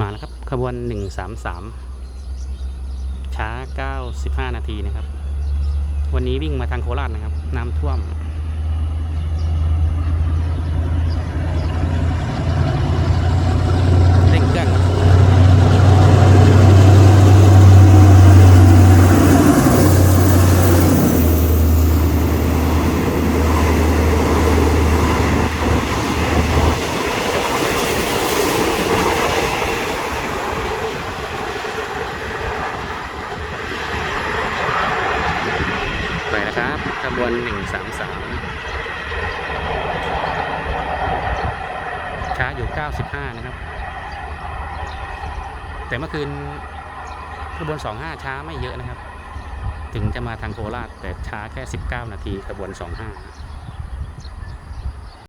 มาแล้วครับขบวน 133 ช้า 95 นาทีนะครับ วันนี้วิ่งมาทางโคราชนะครับ น้ำท่วม เร่งเครื่องครับไป นะครับขบวน 133 ช้าอยู่ 95 นะครับ แต่เมื่อคืนขบวน 25 ช้าไม่เยอะนะครับ ถึงจะมาทางโคราชแต่ช้าแค่ 19 นาทีขบวน 25